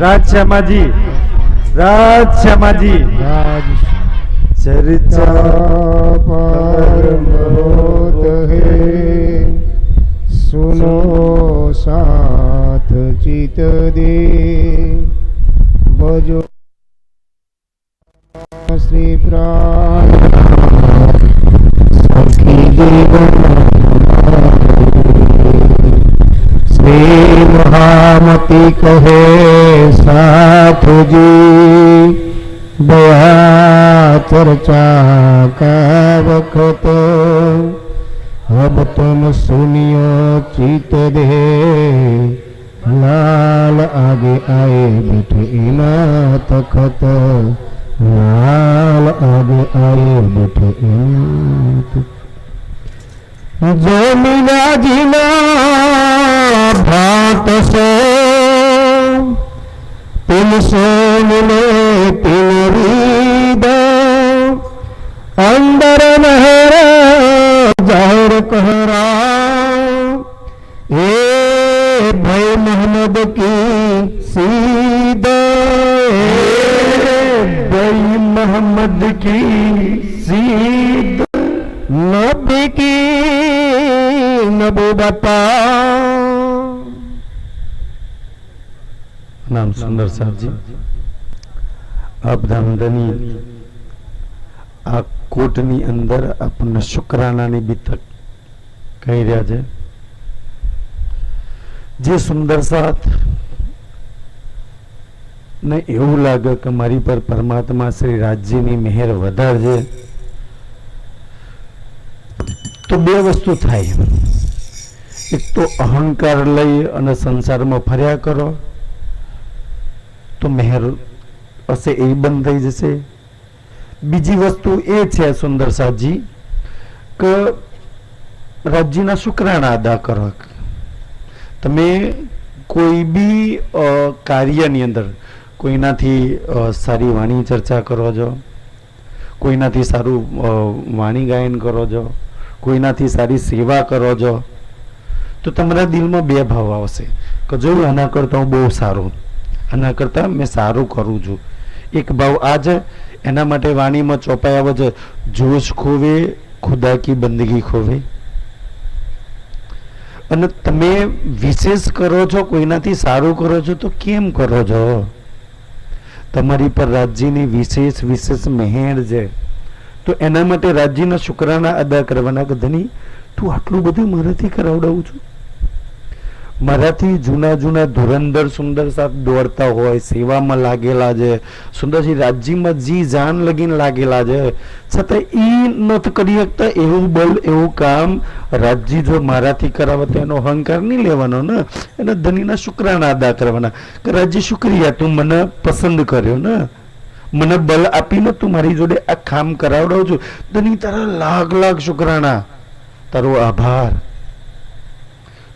રાજશ્યામાજી રાજશ્યામાજી ચર્ચા પરમોત હે. સુનો સાથ ચિત દે. ભજો શ્રી પ્રાણ. સખી દેવ ભક્તિ કહે સાધુજી દયા ચર્ચા કા વખત હબ તમ સુનિયો ચિત દે લાલ આગે આએ બેઠે ઇના તખત લાલ આગે આએ બેઠે ઇના તખત જમીનાજીના ભાત સો પિલસોને પિલરીદો અંદર મહેરા જાહેર કહરા એ ભાઈ મોહમ્મદ કી સીદો ભાઈ મોહમ્મદ કી સીદ નબી કી નબૂ બતા નામ સુંદર સાહેબજી આપ આ કોટની અંદર આપણને શુક્રાણાની બીતક કહી રહ્યા છે. જે સુંદર સાથ ને એવું લાગે કે મારી પર પરમાત્મા શ્રી રાજ્યની મહેર વધારજે, તો બે વસ્તુ થાય. એક તો અહંકાર લઈ અને સંસારમાં ફર્યા કરો. તો મહેર હશે એ બંધ થઈ જશે. બીજી વસ્તુ એ છે, સુંદર સાહજી, કે રાજ્યના શુક્રાણા અદા કરો. તમે કોઈ બી કાર્યની અંદર કોઈનાથી સારી વાણી ચર્ચા કરો છો? કોઈનાથી સારું વાણી ગાયન કરો છો? કોઈનાથી સારી સેવા કરો છો? તો તમારા દિલમાં બે ભાવ આવશે, કે જોયું આના કરતાં હું બહુ સારું આના કરતાં મેં સારું કરું છું. એક ભાવ આ એના માટે વાણીમાં ચોપાઈ આવે છે જોશ ખોવે ખુદા કી બંદગી ખોવે. અને તમે વિશેષ કરો છો, કોઈનાથી સારું કરો છો, તો કેમ કરો છો? તમારી પર રાજ્યની વિશેષ વિશેષ મહેર છે. તો એના માટે રાજ્યના શુક્રાના અદા કરવાના કે ધની તું આટલું બધું મારાથી કરાવડાવું છું? મારાથી જૂના જૂના ધુરંધર સુંદર સાથે દોડતા હોય, સેવામાં લાગેલા છે. સુંદરસિંહ રાજ્યમાં જી જાન લગીને લાગેલા છે. છતાં એ નથી કરી શકતા એવું બળ એવું કામ રાજ્ય જો મારાથી કરાવે તો એનો અહંકાર નહીં લેવાનો ને? એના ધનીના શુક્રાના અદા કરવાના. કે રાજ્ય શુક્રિયા, તું મને પસંદ કર્યો ને? મને બલ આપીને તું મારી જોડે આ કામ કરાવડાવ છું. ધની તારા લાખ લાખ શુક્રાણા. તારો આભાર.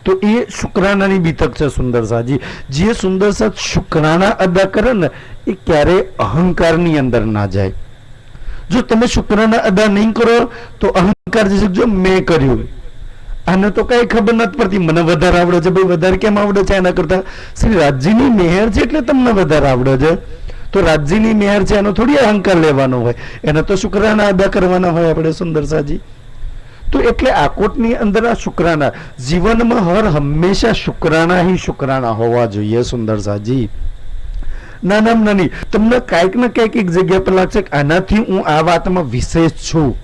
તો એ શુક્રાણાની બીતક છે સુંદર સાજી જે સુંદર સાથ શુક્રાણા અદા કરે ને, એ ક્યારેય અહંકારની અંદર ના જાય. જો તમે શુક્રાણા અદા નહીં કરો, તો અહંકાર જશે જો મેં કર્યું આને તો કઈ ખબર નથી પડતી. મને વધારે આવડે છે. ભાઈ, વધારે કેમ આવડે છે એના કરતા? શ્રી રાજ્યની મેહર છે એટલે તમને વધારે આવડે છે. તો રાજ્યની મેહર છે, એનો થોડી અહંકાર લેવાનો હોય. એને તો શુક્રાણા અદા કરવાના હોય આપણે સુંદર સાજી તો એટલે આકોટની અંદર આ શુક્રાણા જીવનમાં હર હંમેશા શુક્રાણા હિ શુક્રાણા હોવા જોઈએ, સુંદર સાજી. નાના નાની, તમને કાંઈક ને કાંઈક એક જગ્યા પર લાગશે કે આનાથી હું આ વાતમાં વિશેષ છું.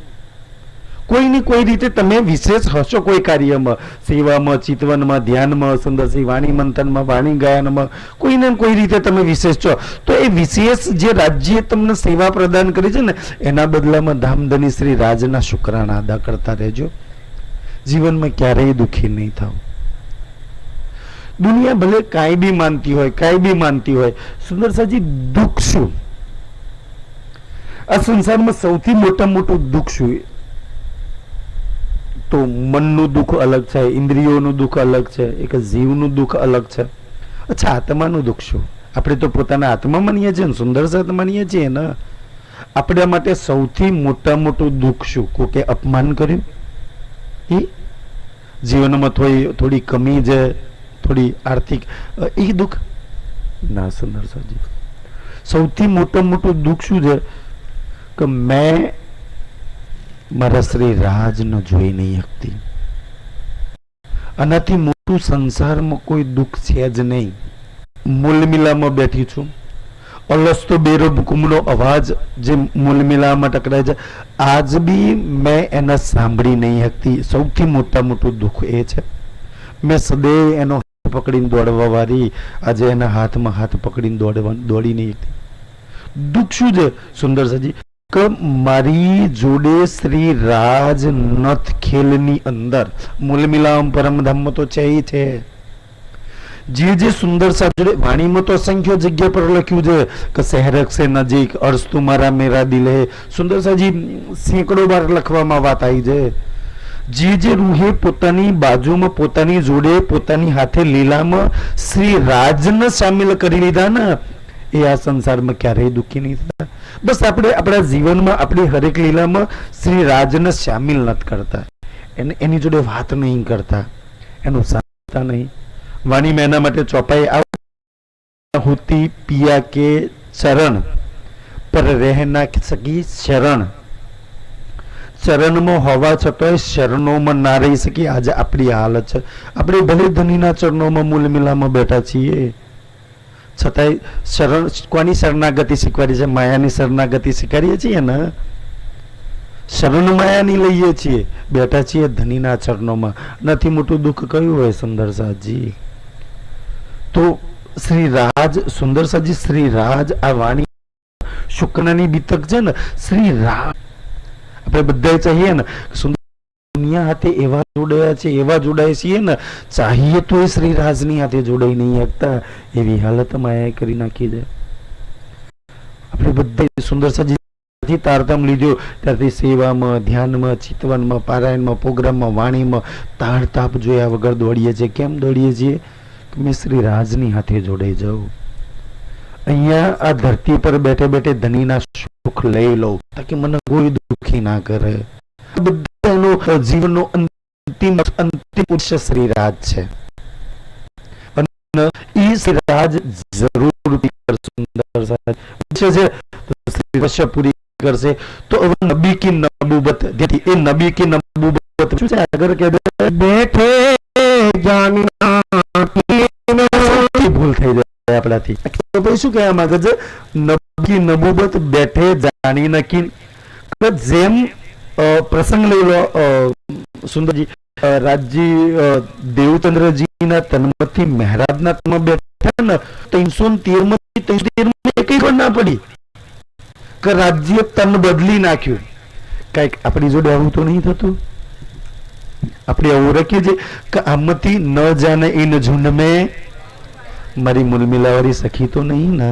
કોઈ ની કોઈ રીતે તમે વિશેષ હશો કોઈ કાર્યમાં? સેવામાં, ચિતવનમાં, ધ્યાનમાં સુંદરસિંહ વાણી મંથનમાં, વાણી ગાયનમાં, કોઈને કોઈ રીતે તમે વિશેષ છો? તો એ વિશેષ જે રાજ્ય તમને સેવા પ્રદાન કરી છે ને, એના બદલામાં ધામધની શ્રી રાજના શુક્રાણા અદા કરતા રહેજો. જીવનમાં ક્યારેય દુઃખી નહીં થાવ દુનિયા ભલે કાંઈ બી માનતી હોય, કાંઈ બી માનતી હોય સુંદરસાજી દુઃખ શું? આ સંસારમાં સૌથી મોટા મોટું દુઃખ શું? તો મનનું દુઃખ અલગ છે, ઇન્દ્રિયોનું દુઃખ અલગ છે, એક જીવનું દુઃખ અલગ છે. અચ્છા, આત્માનું દુઃખ શું? આપણે તો પોતાના આત્મા માનીએ છીએ ને, સુંદર સાથ માનીએ છીએ ને. આપણા માટે સૌથી મોટા મોટું દુઃખ શું? કોકે અપમાન કર્યું? એ જીવનમાં થોડી થોડી કમી છે, થોડી આર્થિક એ દુઃખ? ના, સુંદર સાજી. સૌથી મોટા, મોટું દુઃખ શું છે? કે મેં મારા શ્રી રાજને જોઈ નહીં શકતી. આનાથી મોટું સંસારમાં કોઈ દુઃખ છે જ નહીં. મૂલમિલામાં બેઠી છું. અલસ્તો બેરો ભૂકુમનો અવાજ જે મૂલમિલામાં ટકરાય છે, આજ બી મેં એને સાંભળી નહીં શકતી. સૌથી મોટા મોટું દુઃખ એ છે. મેં સદૈવ એનો હાથ પકડીને દોડવા વાળી, આજે એના હાથમાં હાથ પકડીને દોડવા દોડી નહીં હતી. દુઃખ શું છે, સુંદર સજી? મારી જોડે શ્રી રાજ નથ ખેલની અંદર. મૂલમિલામ પરમધામમાં તો છે ઈ છે. જે જે સુંદર જોડે વાણીમાં તો અસંખ્ય જગ્યા પર લખ્યું છે કે શહેરક સે નજીક અર્શ તુમારા મેરા દિલ. સુંદર સાજી સેંકડો વાર લખવામાં વાત આવી છે. જે જે રૂહે પોતાની બાજુમાં પોતાની જોડે પોતાની હાથે લીલામાં શ્રી રાજને સામેલ કરી લીધા ને એ આ સંસારમાં ક્યારેય દુઃખી નહીં થતા બસ આપણે આપણા જીવનમાં, આપણી હરેક લીલામાં શ્રી રાજને સામેલ નથી કરતા. એને એની જોડે વાત નહીં કરતા. એનું સાંભળતા નહીં. વાણી મેના માટે ચોપાઈ હોતી પિયા કે ચરણ. પર રહેના સકી શરણ. ચરણમાં હોવા છતાંય શરણોમાં ના રહી શકી. આજે આપણી હાલત છે. આપણે ભલે ધનીના ચરણોમાં મૂલ મિલામાં બેઠા છીએ. છતાંય શરણ કોની શરણાગતિ શીખવાડી છે? માયાની શરણાગતિ શીખવાડીએ છીએ ને? શરણ માયાની લઈએ છીએ. બેઠા છીએ ધનીના ચરણોમાં. નથી મોટું દુઃખ કયું હોય સુંદર સાહજી તો શ્રી રાજ, સુંદર સાહજી શ્રી રાજ આ વાણી શુક્રની બીતક છે ને? શ્રી રાજ. આપણે બધા ચાહીએ ને, સુંદર દુનિયા હાથે એવા જોડાયા છે, એવા જોડાય છીએ ને, ચાહીએ તો એ શ્રી હાથે જોડાઈ નહીં શકતા, એવી હાલત માયા કરી નાખી છે. આપણે બધે સુંદર સજી તારતમ લીધો, ત્યારથી સેવામાં, ધ્યાનમાં, ચિતવનમાં, પારાયણમાં, પ્રોગ્રામમાં, વાણીમાં તાણ તાપ જોયા વગર દોડીએ છીએ. કેમ દોડીએ છીએ? કે મેં શ્રી રાજની હાથે જોડાઈ જાઉં. અહીંયા આ ધરતી પર બેઠે બેઠે ધનીના સુખ લઈ લઉં, તાકી મને કોઈ દુઃખી ના કરે. બધા જીવનનો અંતિમ અંતિમ પુરુષ શ્રીરાજ છે. એ શ્રીરાજ જરૂર સુંદર સાહેબ. છે પૂરી કરશે. તો નબી કી નબૂબત જેથી એ નબી કી નબૂબત શું છે? અગર કે બેઠે જાનના ભૂલ થઈ જાય આપણાથી. તો ભાઈ શું કહેવા માંગે છે? નબી નબૂબત બેઠે જાણી નકી જેમ અ, પ્રસંગ લઈ લો. અ, સુંદરજી રાજજી અ, દેવચંદ્રજીના તન્મથી મહેરાજના તન્મ બેઠા ને ત્રણસો તેરમાંથી ત્રણસો તેરમાં પણ ના પડી. કે રાજ્ય તન બદલી નાખ્યું. કંઈક આપણી જોડે આવું તો નહીં થતું? આપણે એવું રાખીએ છીએ કે આમથી ન જાને ઇન ઝુંડ મેં મારી મુલમિલાવાળી સખી તો નહીં ના.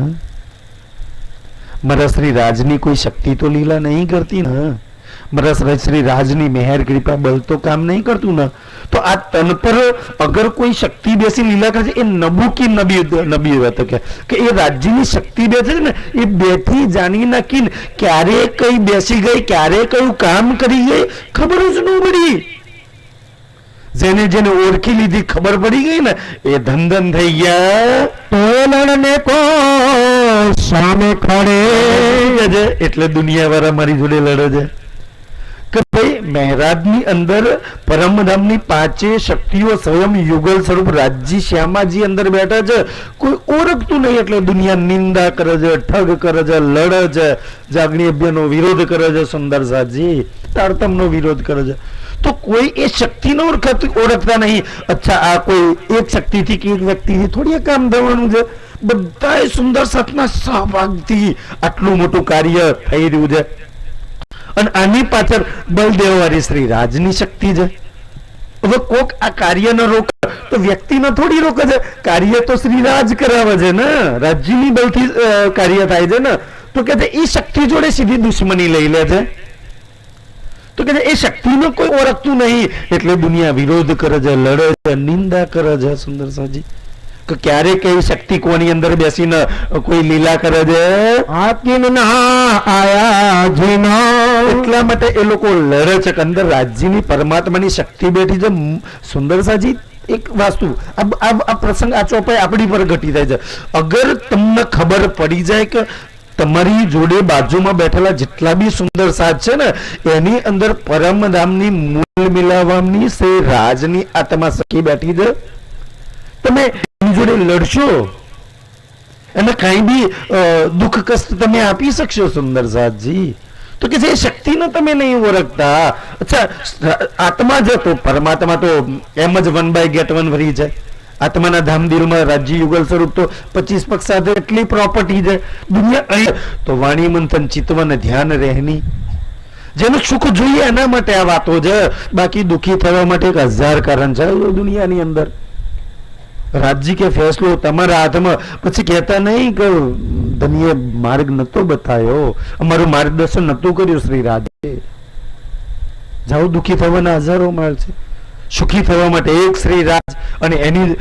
મારા શ્રી રાજની કોઈ શક્તિ તો લીલા નહીં કરતી ને. મારા શ્રી રાજની મહેર કૃપા બલ તો કામ નહીં કરતું ને. તો આ તન પર અગર કોઈ શક્તિ બેસી લીલા કરે છે એ નબુકી નબી નબી હતો કે. કે એ રાજ્યની શક્તિ બેસે છે ને એ બેથી જાણી નાખીને ક્યારે કઈ બેસી ગઈ ક્યારે કયું કામ કરી ગઈ ખબર જ ન પડી. જેને જેને ઓળખી લીધી ખબર પડી ગઈ ને એ ધન ધન થઈ ગયા. તોલણને કો સામે ખડે. એટલે દુનિયા વાળા મારી જોડે લડે છે. કે ભાઈ મહેરાજની અંદર પરમધામની પાંચે શક્તિઓ સ્વયં યુગલ સ્વરૂપ રાજજી શ્યામાજી અંદર બેઠા છે. કોઈ ઓળખતું નહીં એટલે દુનિયા નિંદા કરે છે, ઠગ કરે છે, લડે છે. જાગણી અભ્યનો વિરોધ કરે છે સુંદર સાજી તારતમનો વિરોધ કરે છે. તો કોઈ એ શક્તિને ઓળખત નહીં. અચ્છા, આ કોઈ એક શક્તિથી કે એક વ્યક્તિથી થોડી કામ થવાનું છે? બધાએ સુંદર સાથના સહભાગથી આટલું મોટું કાર્ય થઈ રહ્યું છે. અને આની પાછળ બલદેવવાળી શ્રી રાજની શક્તિ છે. હવે કોક આ કાર્ય ન રોકે તો વ્યક્તિ ન થોડી રોકે છે. કાર્ય તો શ્રી રાજ કરાવે છે ને. રાજ્યની બલથી કાર્ય થાય છે ને. તો કે એ શક્તિ જોડે સીધી દુશ્મની લઈ લે છે. તો કે એ શક્તિને કોઈ ઓળખતું નહીં. એટલે દુનિયા વિરોધ કરે છે, લડે છે, નિંદા કરે છે. સુંદર સાજી. કે ક્યારે કઈ શક્તિ કોની અંદર બેસીને કોઈ લીલા કરે છે? આકીન આયા જીનો. એટલા માટે એ લોકો લડે છે કે અંદર રાજ્યની પરમાત્માની શક્તિ બેઠી છે. સુંદરસાજી એક વાસ્તુ. આ પ્રસંગ આ ચોપાઈ આપણી પર ઘટી થાય છે. અગર તમને ખબર પડી જાય કે તમારી જોડે બાજુમાં બેઠેલા જેટલા બી સુંદર સાજ છે ને એની અંદર પરમધામની મૂળ મિલાવવાની સે રાજની આત્મા સખી બેઠી છે. તમે એની જોડે લડશો? અને કઈ બી દુઃખ કષ્ટ તમે આપી શકશો, સુંદર સાધજી. તો કે જે શક્તિને તમે નહીં ઓળખતા, અચ્છા, આત્મા જ તો પરમાત્મા તો એમ જ વન બાય ગેટ વન ફરી છે આત્માના ધામદીરમાં રાજ્ય યુગલ સ્વરૂપ તો પચીસ પક્ષ સાથે એટલી પ્રોપર્ટી છે. દુનિયા તો વાણી, મંથન ચિત્તવન ધ્યાન રહેની. જેનું સુખ જોઈએ એના માટે આ વાતો છે. બાકી દુઃખી થવા માટે એક હજાર કારણ છે દુનિયાની અંદર. રાજજી કે ફેસલો તમારા હાથમાં. પછી કહેતા નહીં કે ધનીએ માર્ગ નતો બતાવ્યો. અમારું માર્ગદર્શન નતું કર્યું શ્રી રાજે. જાઓ દુઃખી થવાના હજારો માર્ગ છે. સુખી થવા માટે એક શ્રી રાજ અને એની